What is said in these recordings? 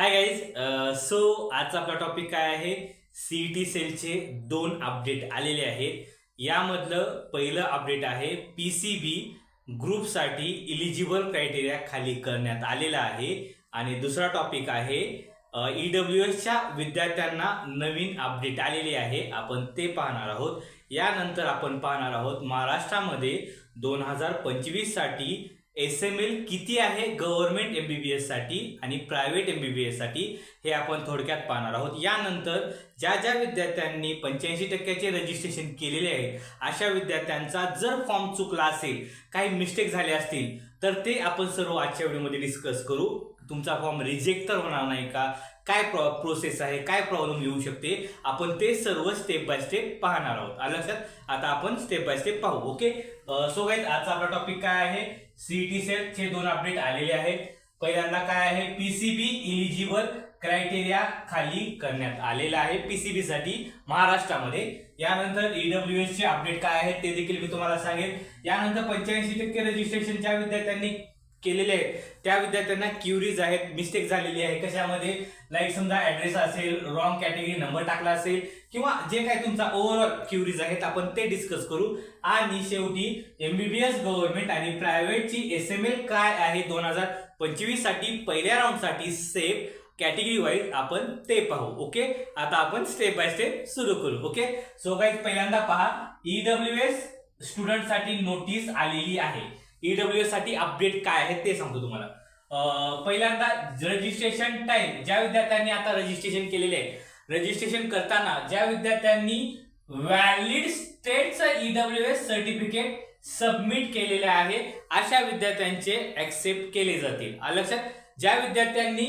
Hi guys so आजचा आपला topic काय आहे? सीईटी सेलचे दोन अपडेट आलेले आहेत. यामधलं पहिलं अपडेट आहे पी सी बी ग्रुपसाठी इलिजिबल क्रायटेरिया खाली करण्यात आलेला आहे. आणि दुसरा टॉपिक आहे uh, ई डब्ल्यू एसच्या विद्यार्थ्यांना नवीन अपडेट आलेले आहे. आपण ते पाहणार आहोत. यानंतर आपण पाहणार आहोत महाराष्ट्रामध्ये दोन हजार पंचवीससाठी एस एम एल किती आहे गव्हर्नमेंट एम बी बी एससाठी आणि प्रायव्हेट एम बी बी एससाठी हे आपण थोडक्यात पाहणार आहोत. यानंतर ज्या ज्या विद्यार्थ्यांनी पंच्याऐंशी टक्क्याचे रजिस्ट्रेशन केलेले आहे अशा विद्यार्थ्यांचा जर फॉर्म चुकला असेल काही मिस्टेक झाले असतील तर ते आपण सर्व आजच्या व्हिडिओमध्ये डिस्कस करू. तुमचा फॉर्म रिजेक्ट तर होणार नाही का? काय प्रो प्रोसेस आहे? काय प्रॉब्लेम येऊ शकते? आपण ते सर्व स्टेप बाय स्टेप पाहणार आहोत. आलं लक्षात? आता आपण स्टेप बाय स्टेप पाहू ओके सो गाईज आजचा आपला टॉपिक काय आहे? सीईटी सेटचे दोन अपडेट आलेले आहेत. पहिल्यांदा काय आहे? पीसीबी इलिजिबल क्रायटेरिया खाली करण्यात आलेला आहे. पीसीबी साठी महाराष्ट्रामध्ये. यानंतर ईडब्ल्यू एस चे अपडेट काय आहेत ते देखील मी तुम्हाला सांगेन. यानंतर पंच्याऐंशी टक्के रजिस्ट्रेशनच्या विद्यार्थ्यांनी केलेले आहेत. त्या विद्यार्थ्यांना क्युरीज आहेत मिस्टेक झालेली आहे. कशामध्ये? लाईक समजा ऍड्रेस असेल रॉंग कॅटेगरी नंबर टाकला असेल किंवा जे काय तुमचा ओव्हरऑल क्युरीज आहेत आपण ते डिस्कस करू. आणि शेवटी एमबीबीएस गव्हर्नमेंट आणि प्रायव्हेटची एस एम एल काय आहे दोन हजार पंचवीससाठी पहिल्या राऊंडसाठी सेफ कॅटेगरी वाईज आपण ते पाहू ओके आता आपण स्टेप बाय स्टेप सुरू करू ओके सो गाईज पहिल्यांदा पहा ईडब्ल्यू एस स्टुडंटसाठी नोटीस आलेली आहे. ईडब्ल्यू एससाठी अपडेट काय आहे ते सांगतो तुम्हाला. पहिल्यांदा रजिस्ट्रेशन टाइम ज्या विद्यार्थ्यांनी आता रजिस्ट्रेशन केलेले आहे रजिस्ट्रेशन करताना ज्या विद्यार्थ्यांनी valid स्टेटचं E W S certificate submit केलेले आहे अशा विद्यार्थ्यांचे ऍक्सेप्ट केले जातील लक्षात ज्या विद्यार्थ्यांनी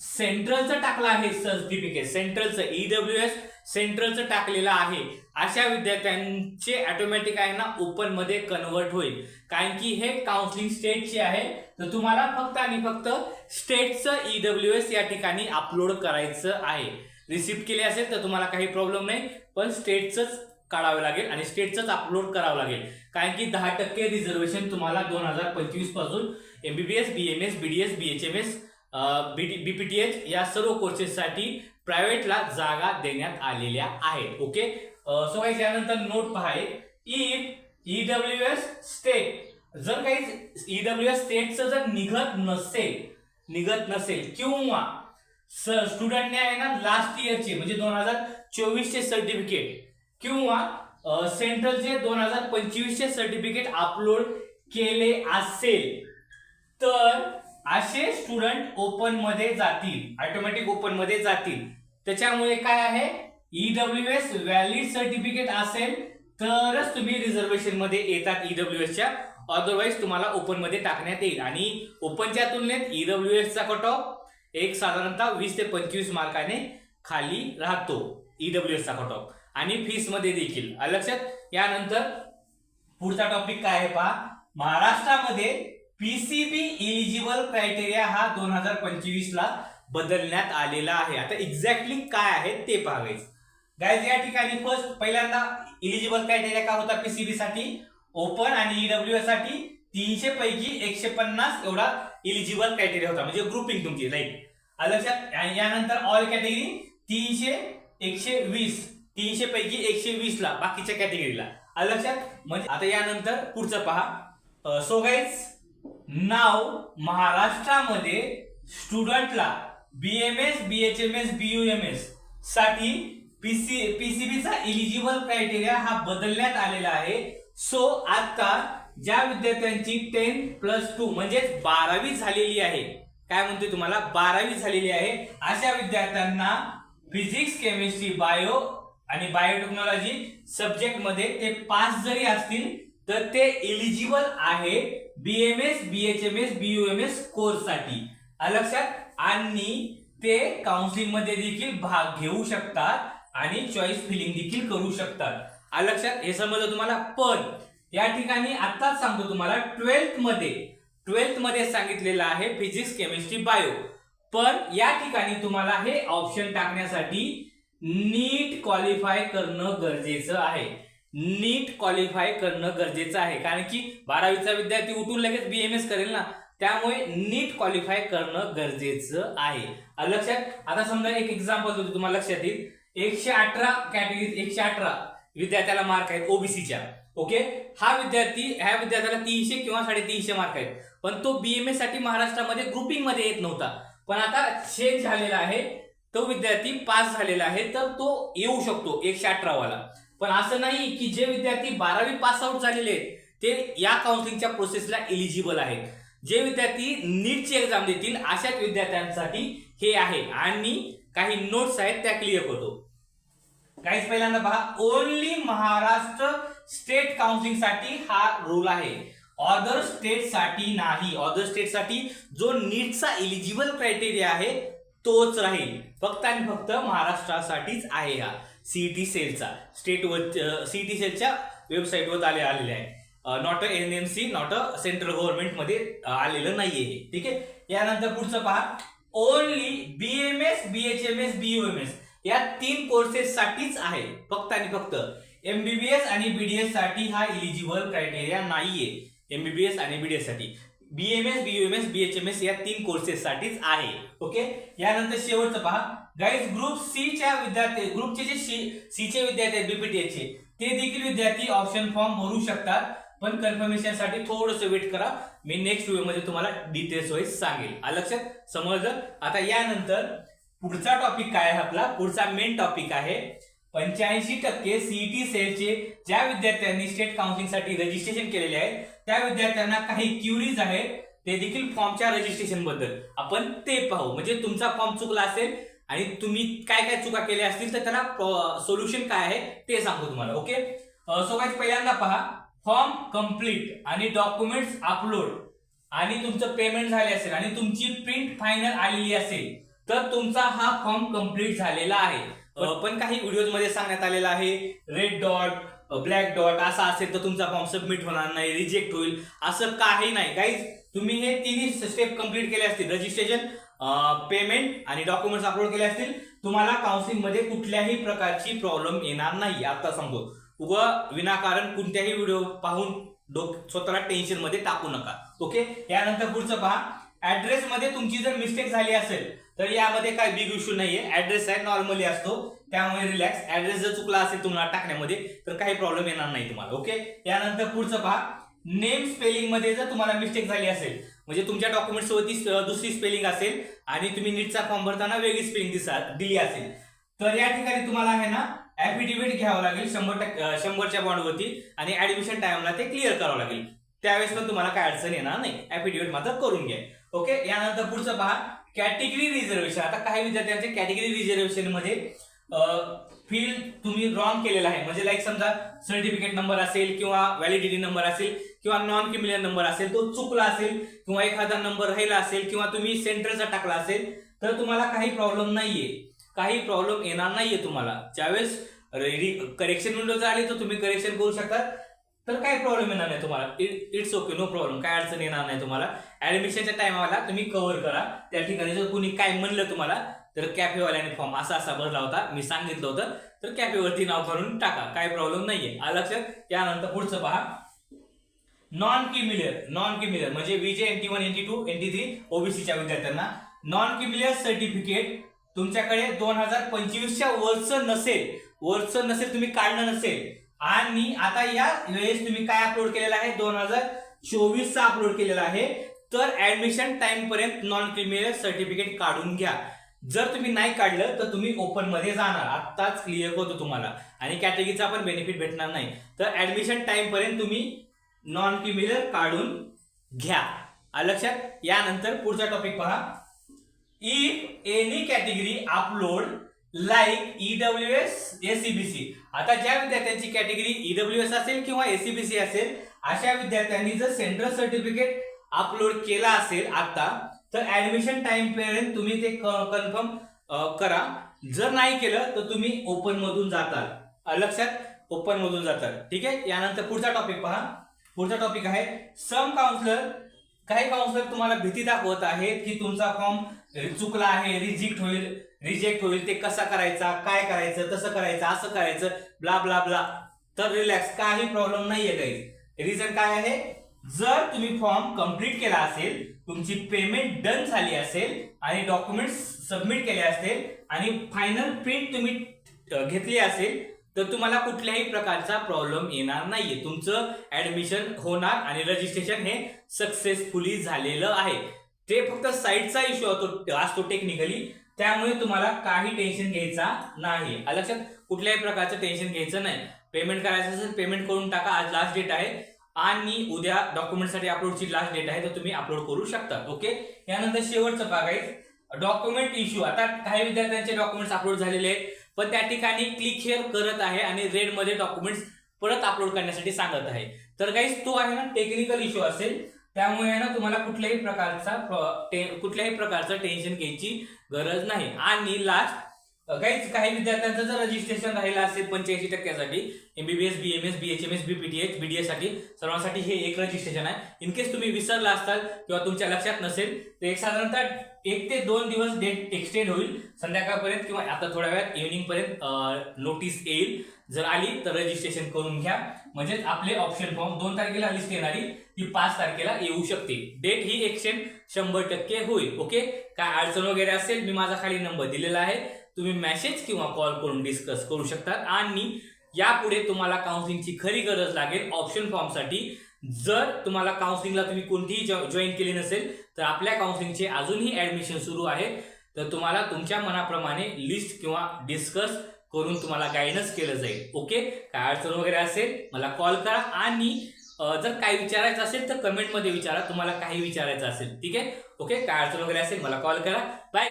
सेंट्रलचं टाकलं आहे सर्टिफिकेट सेंट्रलचं ईडब्ल्यू एस सेंट्रलचं टाकलेलं आहे. अशा विद्यार्थ्यांचे ऑटोमॅटिक आहे ना ओपनमध्ये कन्वर्ट होईल. कारण की हे काउन्सिलिंग स्टेटचे आहे. तर तुम्हाला फक्त आणि फक्त स्टेटचं ईडब्ल्यू एस या ठिकाणी अपलोड करायचं आहे. रिसिप्ट केले असेल तर तुम्हाला काही प्रॉब्लेम नाही पण स्टेटचंच काढावं लागेल आणि स्टेटचंच अपलोड करावं लागेल. कारण की दहा टक्के रिझर्वेशन तुम्हाला दोन हजार पंचवीसपासून MBBS BMS BDS BHMS BPTH या सर्व कोर्सेससाठी प्रायव्हेटला जागा देण्यात आलेल्या आहेत ओके? सो काही त्यानंतर नोट पहाय इफ ईडब्ल्यू एस स्टेट जर काही ईडब्ल्यू एस स्टेटचं जर निघत नसेल निघत नसेल किंवा स्टुडंटने आहे ना लास्ट इयरचे म्हणजे दोन हजार चोवीसचे सर्टिफिकेट किंवा सेंट्रलचे दोन हजार पंचवीसचे सर्टिफिकेट अपलोड केले असेल तर असे स्टुडंट ओपनमध्ये जातील ऑटोमॅटिक ओपनमध्ये जातील. त्याच्यामुळे काय आहे? ईडब्ल्यू एस व्हॅलिड सर्टिफिकेट असेल तरच तुम्ही रिझर्वेशनमध्ये येतात ईडब्ल्यू एसच्या अदरवाईज तुम्हाला ओपनमध्ये टाकण्यात येईल. आणि ओपनच्या तुलनेत ईडब्ल्यू एसचा कट ऑफ एक साधारणतः वीस ते पंचवीस मार्काने खाली राहतो ईडब्ल्यू एसचा कट ऑफ आणि फीसमध्ये देखील. लक्षात? यानंतर पुढचा टॉपिक काय आहे पहा? महाराष्ट्रामध्ये पीसीबी इलिजिबल क्रायटेरिया हा दोन हजार पंचवीस ला बदलण्यात आलेला आहे. आता एक्झॅक्टली काय आहे ते पाहावेच गायज या ठिकाणी फर्स्ट पहिल्यांदा इलिजिबल क्रायटेरिया का होता पीसीबी साठी? ओपन आणि ईडब्ल्यू साठी तीनशे पैकी एकशे पन्नास एवढा इलिजिबल क्रायटेरिया होता. म्हणजे ग्रुपिंग तुमची राईट लक्षात यानंतर ऑल कॅटेगरी तीनशे एकशे वीस तीनशे पैकी एकशे वीस ला बाकीच्या कॅटेगरीला आलं लक्षात म्हणजे आता यानंतर पुढचं पहा. सो गाईज नाव महाराष्ट्रामध्ये स्टुडंटला बीएमएस बीएचएमएस बीयूएमएससाठी पीसी पीसीबीचा इलिजिबल क्रायटेरिया हा बदलण्यात आलेला आहे. सो आता ज्या विद्यार्थ्यांची टेन प्लस टू म्हणजे बारावी झालेली आहे. काय म्हणतोय तुम्हाला? बारावी झालेली आहे. अशा विद्यार्थ्यांना फिजिक्स केमिस्ट्री बायो आणि बायोटेक्नॉलॉजी सब्जेक्टमध्ये ते पास जरी असतील तर ते इलिजिबल आहे बीएमएस बीएचएमएस बीयूएमएस कोर्ससाठी. लक्षात? आणि ते काउन्सिलिंगमध्ये देखील भाग घेऊ शकतात आणि चॉईस फिलिंग देखील करू शकतात. लक्षात हे समजलं तुम्हाला? पण या ठिकाणी आताच सांगतो तुम्हाला ट्वेल्थमध्ये ट्वेल्थमध्ये सांगितलेलं आहे फिजिक्स केमिस्ट्री बायो पण या ठिकाणी तुम्हाला हे ऑप्शन टाकण्यासाठी नीट क्वालिफाय करणं गरजेचं आहे. नीट क्वालिफाय करणं गरजेचं आहे. कारण की बारावीचा विद्यार्थी उठून लगेच बीएमएस करेल ना. त्यामुळे नीट क्वालिफाय करणं गरजेचं आहे. लक्षात आता समजा एक एक्झाम्पल देतो तुम्हाला लक्षात येईल. एकशे अठरा कॅटेगरीत एकशे अठरा विद्यार्थ्याला मार्क आहेत ओबीसीच्या ओके हा विद्यार्थी ह्या विद्यार्थ्याला तीनशे किंवा साडेतीनशे मार्क आहेत. पण तो बीएमए साठी महाराष्ट्रामध्ये ग्रुपिंगमध्ये येत नव्हता. पण आता चेंज झालेला आहे. तो विद्यार्थी पास झालेला आहे तर तो येऊ शकतो एकशे अठरा वाला पण असं नाही की जे विद्यार्थी बारावी पास आउट झालेले आहेत ते या काउन्सिलिंगच्या प्रोसेसला एलिजिबल आहेत. जे विद्यार्थी नीटची एक्झाम देतील अशाच विद्यार्थ्यांसाठी हे आहे. आणि काही नोट्स आहेत त्या क्लिअर होतो काहीच पहिल्यांदा पहा ओनली महाराष्ट्र स्टेट काउन्सिलिंगसाठी हा रूल आहे. ऑदर स्टेटसाठी नाही. ऑदर स्टेटसाठी जो नीटचा एलिजिबल क्रायटेरिया आहे तोच राहील. फक्त आणि फक्त महाराष्ट्रासाठीच आहे हा. सीईटी सेलचा स्टेटवर सीईटी सेलच्या वेबसाईटवर आले आलेले आहे. Not a N M C not a central गव्हर्नमेंटमध्ये आलेलं नाहीये ठीक आहे? यानंतर पुढचं पहा. ओनली बीएमएस बीएचएमएस बीयूएमएस या तीन कोर्सेस साठीच आहे. फक्त आणि फक्त. एमबीबीएस आणि बीडीएससाठी हा इलिजिबल क्रायटेरिया नाहीये. एमबीबीएस आणि बीडीएससाठी. बीएमएस बीयूएमएस बीएचएमएस या तीन कोर्सेस साठीच आहे. ओके? यानंतर शेवटचं पहा. गाईज ग्रुप सी च्या विद्यार्थी ग्रुपचे जे सी चे विद्यार्थी आहेत चे ते देखील विद्यार्थी ऑप्शन फॉर्म भरू शकतात. पण कन्फर्मेशनसाठी थोडस वेट करा. मी नेक्स्ट व्हिडिओमध्ये तुम्हाला डिटेल्स वाईज सांगेल. लक्षात? समजलं आता यानंतर पुढचा टॉपिक काय आहे आपला? पुढचा मेन टॉपिक आहे पंच्याऐंशी टक्के सीईटी सेलचे ज्या विद्यार्थ्यांनी स्टेट काउन्सिलिंगसाठी रजिस्ट्रेशन केलेले आहे त्या विद्यार्थ्यांना काही क्युरीज आहेत ते देखील फॉर्मच्या रजिस्ट्रेशनबद्दल. आपण ते पाहू. म्हणजे तुमचा फॉर्म चुकला असेल आणि तुम्ही काय काय चुका केल्या असतील तर त्याला सोल्युशन काय आहे ते सांगू तुम्हाला ओके सो काय पहिल्यांदा पहा. फॉर्म कंप्लीट आणि डॉक्युमेंट्स अपलोड आणि तुमचं पेमेंट झाले असेल आणि तुमची प्रिंट फायनल आलेली असेल तर तुमचा हा फॉर्म कंप्लीट झालेला आहे. पण काही व्हिडिओजमध्ये सांगण्यात आलेलं आहे रेड डॉट ब्लॅक डॉट असा असेल तर तुमचा फॉर्म सबमिट होणार नाही रिजेक्ट होईल असं काही नाही. गाईज तुम्ही हे तिन्ही स्टेप कंप्लीट केले असतील. रजिस्ट्रेशन पेमेंट आणि डॉक्युमेंट्स अपलोड केले असतील. तुम्हाला काउन्सिलिंगमध्ये कुठल्याही प्रकारची प्रॉब्लेम येणार नाही. आता सांगतो. उगा विनाकारण कोणत्याही व्हिडिओ पाहून डोक स्वतःला टेन्शनमध्ये टाकू नका. ओके यानंतर पुढचं पहा. ऍड्रेस मध्ये तुमची जर मिस्टेक झाली असेल तर यामध्ये काय बिग इश्यू नाहीये. ऍड्रेस आहे नॉर्मली असतो. त्यामुळे रिलॅक्स ऍड्रेस जर चुकला असेल तुम्हाला टाकण्यामध्ये तर काही प्रॉब्लेम येणार नाही तुम्हाला. ओके यानंतर पुढचं पहा. नेम स्पेलिंगमध्ये जर तुम्हाला मिस्टेक झाली असेल म्हणजे तुमच्या डॉक्युमेंट्स वरती दुसरी स्पेलिंग असेल आणि तुम्ही नीटचा फॉर्म भरताना वेगळी स्पेलिंग दिसा दिली असेल. तर या ठिकाणी तुम्हाला आहे ना ऍफिडेव्हिट घ्यावं लागेल शंभर टक्के शंभरच्या बॉन्डवरती आणि ऍडमिशन टाइमला ते क्लिअर करावं लागेल. त्यावेळेस पण तुम्हाला काय अडचण येणार नाही. ऍफिडेव्हिट मात्र करून घ्या. ओके यानंतर पुढचं पहा. कॅटेगरी रिझर्वेशन आता काही विद्यार्थ्यांचे कॅटेगरी रिझर्वेशनमध्ये फील्ड तुम्ही रॉंग केलेला आहे. म्हणजे लाईक समजा सर्टिफिकेट नंबर असेल किंवा व्हॅलिडिटी नंबर असेल किंवा नॉन क्रिमिनल नंबर असेल तो चुकला असेल किंवा एखादा नंबर राहिला असेल किंवा तुम्ही सेंट्रलचा टाकला असेल तर तुम्हाला काही प्रॉब्लेम नाहीये. काही प्रॉब्लेम येणार नाहीये तुम्हाला. ज्यावेळेस करेक्शन विंडो जर आली तर तुम्ही करेक्शन करू शकता. तर काही प्रॉब्लेम येणार नाही तुम्हाला. इट्स ओके नो प्रॉब्लेम काय अडचण येणार नाही तुम्हाला. ऍडमिशनच्या टायमाला तुम्ही कव्हर करा. त्या ठिकाणी जर कुणी काय म्हणलं तुम्हाला तर कॅफेवाल्याने फॉर्म असा असा भरला होता. मी सांगितलं होतं. तर कॅफेवरती नाव करून टाका. काही प्रॉब्लेम नाहीये. आलं लक्षात? पुढचं पहा. नॉन किमिलियर नॉन किमिलियर म्हणजे VJ NT one NT two NT three ओबीसीच्या विद्यार्थ्यांना. नॉन किमिलियर सर्टिफिकेट तुमच्याकडे दोन हजार पंचवीसच्या वरचं नसेल वरचं नसेल तुम्ही काढलं नसेल. आणि आता या वेळेस तुम्ही काय अपलोड केलेलं आहे? दोन हजार चोवीसचा अपलोड केलेला आहे. तर ऍडमिशन टाइम पर्यंत नॉन क्रिमिनल सर्टिफिकेट काढून घ्या. जर तुम्ही नाही काढलं तर तुम्ही ओपनमध्ये जाणार. आत्ताच क्लिअर होतो तुम्हाला. आणि कॅटेगरीचा पण बेनिफिट भेटणार नाही. तर ऍडमिशन टाइम पर्यंत तुम्ही नॉन क्रिमिनल काढून घ्या. लक्षात? यानंतर पुढचा टॉपिक पहा. If any category upload like EW S SEBC आता ज्या विद्यार्थ्यांची कॅटेगरी ईडब्ल्यू एस असेल किंवा एसीबीसी असेल अशा विद्यार्थ्यांनी जर सेंट्रल सर्टिफिकेट अपलोड केला असेल आता तर ऍडमिशन टाइम पर्यंत तुम्ही ते कन्फर्म करा. जर नाही केलं तर तुम्ही ओपन मधून जाताल. लक्षात ओपन मधून जाताल. ठीक आहे? यानंतर पुढचा टॉपिक पहा. पुढचा टॉपिक आहे सम काउन्सिलर काही काउन्सिलर तुम्हाला भीती दाखवत आहेत की तुमचा फॉर्म चुकला आहे रिजेक्ट होईल रिजेक्ट होईल ते कसा करायचा काय करायचं तसं करायचं असं करायचं ब्ला ब्ला ब्ला तर रिलॅक्स काही प्रॉब्लेम नाहीये काही. रिझन काय आहे? जर तुम्ही फॉर्म कंप्लीट केला असेल तुमची पेमेंट डन झाली असेल आणि डॉक्युमेंट्स सबमिट केले असतील आणि फायनल प्रिंट तुम्ही घेतली असेल तर तुम्हाला कुठल्याही प्रकारचा प्रॉब्लेम येणार नाहीये. तुमचं ऍडमिशन होणार आणि रजिस्ट्रेशन हे सक्सेसफुली झालेलं आहे. ते फक्त साईटचा इश्यू होतो असतो टेक्निकली त्यामुळे तुम्हाला काही टेन्शन घ्यायचा नाही. लक्षात कुठल्याही प्रकारचं टेन्शन घ्यायचं नाही. पेमेंट करायचं असेल पेमेंट करून टाका. आज लास्ट डेट आहे. आणि उद्या डॉक्युमेंटसाठी अपलोडची लास्ट डेट आहे तर तुम्ही अपलोड करू शकता. ओके यानंतर शेवटचं आहे. डॉक्युमेंट इश्यू आता काही विद्यार्थ्यांचे डॉक्युमेंट्स अपलोड झालेले आहेत. पण त्या ठिकाणी क्लिक हिअर करत आहे आणि रेडमध्ये डॉक्युमेंट्स परत अपलोड करण्यासाठी सांगत आहे. तर काहीच तो आहे ना टेक्निकल इश्यू असेल. त्यामुळे आहे ना तुम्हाला कुठल्याही प्रकारचा टे- कुठल्याही प्रकारचं टेन्शन घ्यायची गरज नाही. आणि लास्ट काहीच काही विद्यार्थ्यांचं जर रजिस्ट्रेशन राहिलं असेल पंच्याऐंशी टक्क्यासाठी एमबीबीएस बीएमएस बीएचएमएस बीपीटीएच बीडीएससाठी सर्वांसाठी हे एक रजिस्ट्रेशन आहे. इन केस तुम्ही विसरला असाल किंवा तुमच्या लक्षात नसेल तर एक साधारणतः एक ते दोन दिवस डेट एक्सटेंड होईल. संध्याकाळपर्यंत किंवा आता थोड्या वेळात इव्हिनिंगपर्यंत नोटीस येईल. जर आली तर रजिस्ट्रेशन करून घ्या. म्हणजेच आपले ऑप्शन फॉर्म दोन तारखेला लिस्ट येणारी ती पाच तारखेला येऊ शकते. डेट ही एक्सटेंड शंभर टक्के होईल. ओके काय अडचण वगैरे असेल मी माझा खाली नंबर दिलेला आहे. तुम्ही मेसेज किंवा कॉल करून डिस्कस करू शकता आणि यापुढे तुम्हाला काउन्सिलिंगची खरी गरज लागेल ऑप्शन फॉर्मसाठी जर तुम्हाला काउन्सिलिंगला तुम्ही कोणतीही जॉईन केली नसेल तर आपल्या काउन्सिलिंगचे अजूनही ऍडमिशन सुरू आहे. तर तुम्हाला तुमच्या मनाप्रमाणे लिस्ट किंवा डिस्कस करून तुम्हाला गायडन्स केलं जाईल. ओके काय अडचण वगैरे असेल मला कॉल करा. आणि जर काही विचारायचं असेल तर कमेंटमध्ये विचारा. तुम्हाला काही विचारायचं असेल. ठीक आहे? ओके काय अडचण वगैरे असेल मला कॉल करा. बाय